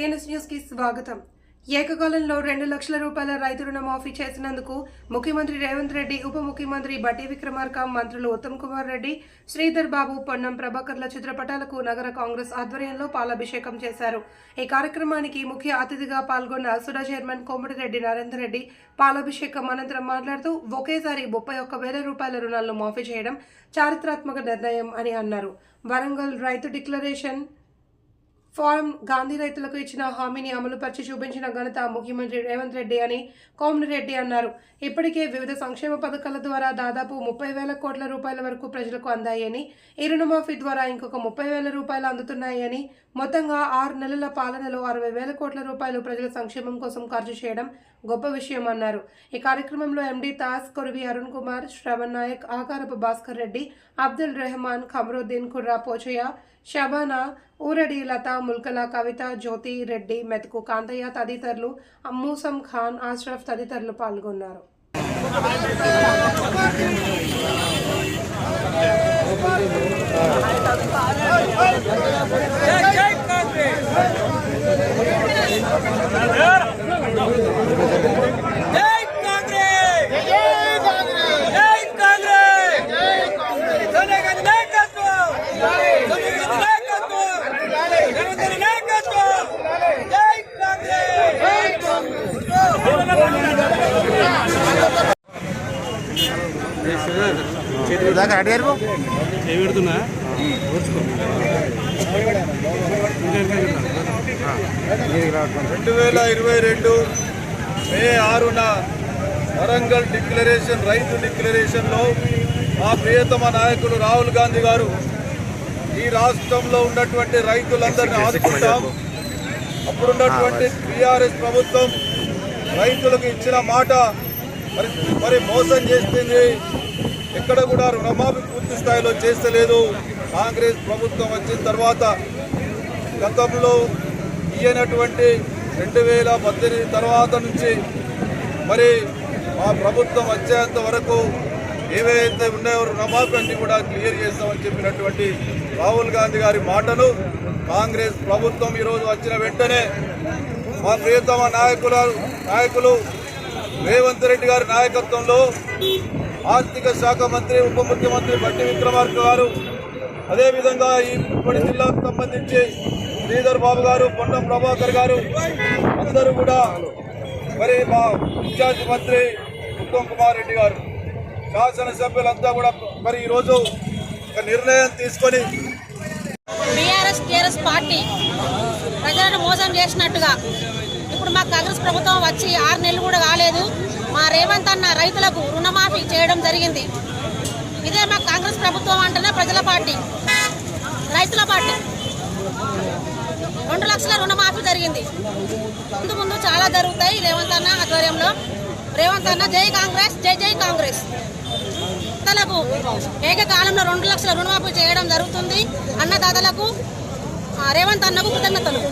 PNS న్యూస్కి స్వాగతం. ఏకకాలంలో రెండు లక్షల రూపాయల రైతు రుణమాఫీ చేసినందుకు ముఖ్యమంత్రి రేవంత్ రెడ్డి ఉప ముఖ్యమంత్రి బట్టి విక్రమార్క మంత్రులు ఉత్తమ్ కుమార్ రెడ్డి శ్రీధర్ బాబు పొన్నం ప్రభాకర్ల చిత్రపటాలకు నగర కాంగ్రెస్ ఆధ్వర్యంలో పాలాభిషేకం చేశారు. ఈ కార్యక్రమానికి ముఖ్య అతిథిగా పాల్గొన్న సుడా చైర్మన్ కోమటిరెడ్డి నరేందర్ రెడ్డి పాలాభిషేకం అనంతరం మాట్లాడుతూ ఒకేసారి ముప్పై ఒక్క వేల రూపాయల రుణాలను మాఫీ చేయడం చారిత్రాత్మక నిర్ణయం అని అన్నారు. వరంగల్ రైతు డిక్లరేషన్ ఫారం గాంధీ రైతులకు ఇచ్చిన హామీని అమలుపరిచి చూపించిన ఘనత ముఖ్యమంత్రి రేవంత్ రెడ్డి అని కోమటిరెడ్డి అన్నారు. ఇప్పటికే వివిధ సంక్షేమ పథకాల ద్వారా దాదాపు ముప్పై వేల కోట్ల రూపాయల వరకు ప్రజలకు అందాయని ఈ రుణమాఫీ ద్వారా ఇంకొక ముప్పై వేల రూపాయలు అందుతున్నాయని మొత్తంగా ఆరు నెలల పాలనలో అరవై వేల కోట్ల రూపాయలు ప్రజల సంక్షేమం కోసం ఖర్చు చేయడం గొప్ప విషయం అన్నారు. ఈ కార్యక్రమంలో ఎండీ తాస్ కొరివి అరుణ్ కుమార్ శ్రవణ్ నాయక్ ఆకారపు భాస్కర్ రెడ్డి అబ్దుల్ రెహమాన్ ఖమరుద్దీన్ కుర్రా పోచయ్య షబానా ఊరడి లత ముల్కల కవిత జ్యోతి రెడ్డి మెతుకు కాంతయ్య తదితరులు అమ్మూసం ఖాన్ ఆశ్రఫ్ తదితరులు పాల్గొన్నారు జై కాంగ్రెస్ జై కాంగ్రెస్ సోనియా గాంధీ నాయకత్వం సోనియా గాంధీ నాయకత్వం రేవంత్ రెడ్డి నాయకత్వం జై కాంగ్రెస్ దాకా రెడీ గారు పెడుతున్నా రెండు వేల ఇరవై రెండు మే ఆరున వరంగల్ డిక్లరేషన్ రైతు డిక్లరేషన్లో మా ప్రియతమ నాయకులు రాహుల్ గాంధీ గారు ఈ రాష్ట్రంలో ఉన్నటువంటి రైతులందరినీ ఆదుకుంటాం. అప్పుడున్నటువంటి టీఆర్ఎస్ ప్రభుత్వం రైతులకు ఇచ్చిన మాట మరి మరి మోసం చేస్తుంది ఎక్కడ కూడా రుణమాఫీ పూర్తి స్థాయిలో చేస్తలేదు. కాంగ్రెస్ ప్రభుత్వం వచ్చిన తర్వాత గతంలో ఇయ్యనటువంటి రెండు వేల పద్దెనిమిది తర్వాత నుంచి మరి మా ప్రభుత్వం వచ్చేంత వరకు ఏవైతే ఉన్నాయో రుణమాఫీ అన్ని కూడా క్లియర్ చేస్తామని చెప్పినటువంటి రాహుల్ గాంధీ గారి మాటలు కాంగ్రెస్ ప్రభుత్వం ఈరోజు వచ్చిన వెంటనే మా ప్రియతమ నాయకుల నాయకులు రేవంత్ రెడ్డి గారి నాయకత్వంలో ఆర్థిక శాఖ మంత్రి ఉప ముఖ్యమంత్రి బట్టి విక్రమార్క గారు అదేవిధంగా ఈ ఇప్పటి జిల్లాకు సంబంధించి శ్రీధర్ బాబు గారు పొన్నం ప్రభాకర్ గారు అందరూ కూడా మరి మా ఇన్ఛార్జ్ మంత్రి ఉత్తమ్ కుమార్ రెడ్డి గారు శాసనసభ్యులంతా కూడా మరి ఈరోజు ఒక నిర్ణయం తీసుకొని బీఆర్ఎస్ టీఆర్ఎస్ పార్టీ ప్రజలను మోసం చేసినట్టుగా ఇప్పుడు మా కాంగ్రెస్ ప్రభుత్వం వచ్చి ఆరు నెలలు కూడా కాలేదు. రేవంత్ అన్న రైతులకు రుణమాఫీ చేయడం జరిగింది. ఇదే మా కాంగ్రెస్ ప్రభుత్వం అంటేనే ప్రజల పార్టీ. రైతుల పార్టీ. రెండు లక్షల రుణమాఫీ జరిగింది. ముందు ముందు చాలా జరుగుతాయి రేవంత్ అన్న ఆధ్వర్యంలో. రేవంత్ అన్న జై కాంగ్రెస్ జై జై కాంగ్రెస్. రైతులకు ఏకకాలంలో రెండు లక్షల రుణమాఫీ చేయడం జరుగుతుంది. అన్నదాతలకు రేవంత్ అన్నకు కృతజ్ఞతలు.